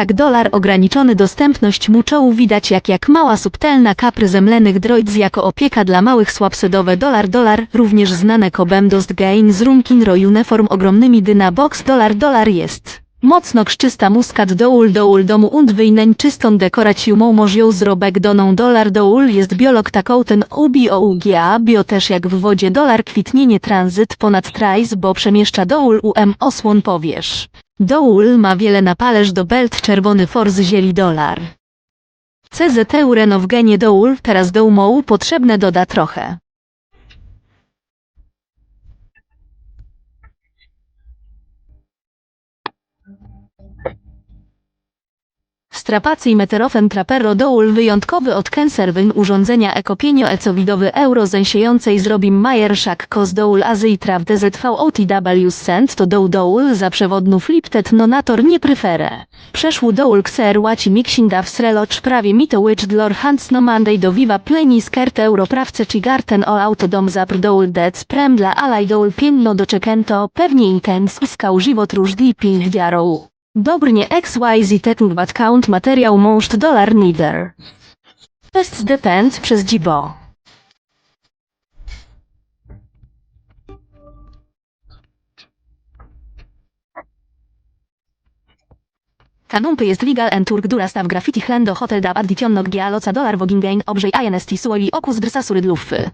Tak dolar ograniczony dostępność muczołu widać jak jak mała subtelna kapry zemlenych droids jako opieka dla małych słabsedowe dolar dolar również znane kobem dost gain z runkin ro uniform ogromnymi dyna box dolar dolar jest. Mocno krzczysta muskat doul doul domu und wyjneń czystą dekoraciumą możją zrobek doną dolar doul jest biolog taką ten ubi ougia bio też jak w wodzie dolar kwitnienie tranzyt ponad trajs bo przemieszcza doul um osłon powierz. Doul ma wiele napalerz do belt czerwony forz zieli dolar. CZT Ureno w genie doul teraz dołmoł potrzebne doda trochę. Strapacji meterofen trapero doul wyjątkowy od kenserwyn urządzenia ekopienio ecowidowy euro zęsiejącej zrobim Majer szak kos doul azy i traw DZV OTW send to doł doul za przewodnów liptet nonator nie pryfere. Przeszł doul kser łaci mixinda w prawie mito witch dlor hans no monday do viva pleni skert euro prawce chigarten o autodom zapr doul dec prem dla alaj doul pienno do czekento pewnie intens iskał żywot różdi ping diarą. Dobrnie XYZ Tetun Bat Count materiał mążt dolar neither. Test depend przez dzibo. Kanumpy jest legal and turk dura staw graffiti hlendo hotel dab additionno ggia loca dolar wogingain obrzej INST suoli okus drsa sury dluffy.